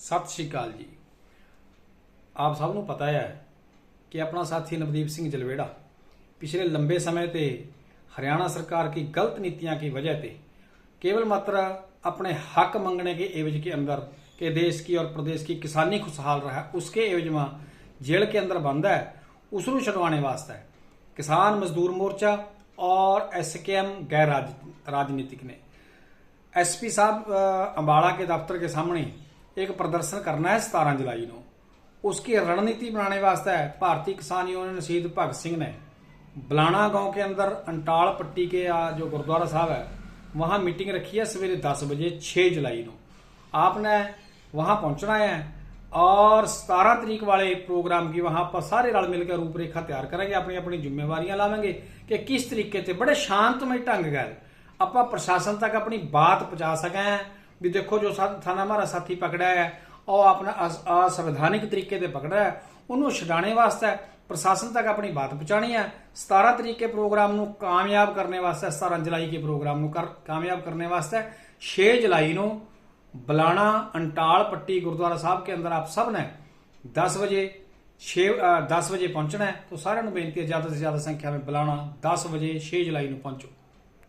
ਸਤਿ ਸ਼੍ਰੀ ਅਕਾਲ ਜੀ ਆਪ ਸਭ ਨੂੰ ਪਤਾ ਹੈ ਕਿ ਆਪਣਾ ਸਾਥੀ ਨਵਦੀਪ ਸਿੰਘ ਜਲਵੇੜਾ ਪਿਛਲੇ ਲੰਬੇ समय ਤੇ हरियाणा सरकार की गलत नीतियां की वजह से केवल मात्र अपने हक मंगने के एवज के अंदर के देश की और प्रदेश की किसानी खुशहाल रहा उसके एवज में जेल के अंदर बंद है उसनों छुड़वाने वास्ते किसान मजदूर मोर्चा और एसकेएम गैर राज, राजनीतिक ने ਐਸਪੀ ਸਾਹਿਬ ਅ, ਅੰਬਾਲਾ के दफ्तर के सामने एक प्रदर्शन करना है 17 जुलाई ਨੂੰ उसकी रणनीति बनाने वास्ते भारतीय किसान यूनियन शहीद भगत सिंह ने बलाना गांव के अंदर अंटाल पट्टी के आ, जो गुरुद्वारा साहब है वहां मीटिंग रखी है सवेरे 10 बजे 6 जुलाई ਨੂੰ आपने वहां पहुंचना है और 17 तरीक वाले प्रोग्राम की वहां पर सारे रल मिलकर रूपरेखा तैयार करेंगे अपनी अपनी जिम्मेवारियां लावेंगे कि किस तरीके से बड़े शांतमय ढंग गैर ਆਪਾਂ ਪ੍ਰਸ਼ਾਸਨ ਤੱਕ ਆਪਣੀ ਬਾਤ ਪਹੁੰਚਾ ਸਕਾਂ ਵੀ ਦੇਖੋ ਜੋ ਸਾ- ਥਾਣਾ ਹਮਾਰਾ ਸਾਥੀ ਪਕੜਾ ਹੈ, ਉਹ ਆਪਣਾ ਅਸ- ਅਸੰਵਿਧਾਨਿਕ ਤਰੀਕੇ ਤੇ ਪਕੜਾ ਹੈ, ਉਹਨੂੰ ਛਡਾਣੇ ਵਾਸਤੇ ਪ੍ਰਸ਼ਾਸਨ ਤੱਕ ਆਪਣੀ ਬਾਤ ਪਹੁੰਚਾਣੀ ਹੈ। 17 ਤਰੀਕੇ ਪ੍ਰੋਗਰਾਮ ਨੂੰ ਕਾਮਯਾਬ ਕਰਨੇ ਵਾਸਤੇ 17 ਜੁਲਾਈ ਕੇ ਪ੍ਰੋਗਰਾਮ ਨੂੰ ਕਰ ਕਾਮਯਾਬ ਕਰਨੇ ਵਾਸਤੇ 6 ਜੁਲਾਈ ਨੂੰ ਬਲਾਣਾ ਅੰਟਾਲ ਪੱਟੀ ਗੁਰਦੁਆਰਾ ਸਾਹਿਬ ਕੇ ਅੰਦਰ ਆਪ ਸਭ ਨੇ 10 ਵਜੇ 6 10 ਵਜੇ ਪਹੁੰਚਣਾ ਹੈ। ਤਾਂ ਸਾਰਿਆਂ ਨੂੰ ਬੇਨਤੀ ਹੈ, ਜ਼ਿਆਦਾ ਤੋਂ ਜ਼ਿਆਦਾ ਸੰਖਿਆ ਵਿੱਚ ਬੁਲਾਣਾ 10 ਵਜੇ 6 ਜੁਲਾਈ ਨੂੰ ਪਹੁੰਚੋ।